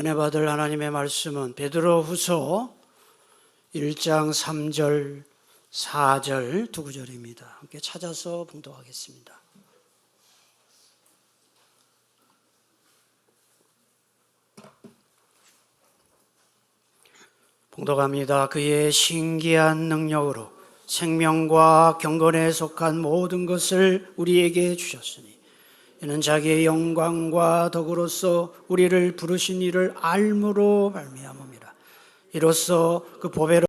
은혜 받을 하나님의 말씀은 베드로 후서 1장 3절, 4절 두 구절입니다. 함께 찾아서 봉독하겠습니다. 봉독합니다. 그의 신기한 능력으로 생명과 경건에 속한 모든 것을 우리에게 주셨으니 이는 자기의 영광과 덕으로서 우리를 부르신 이를 알므로 말미암음이라. 이로써 그 보배로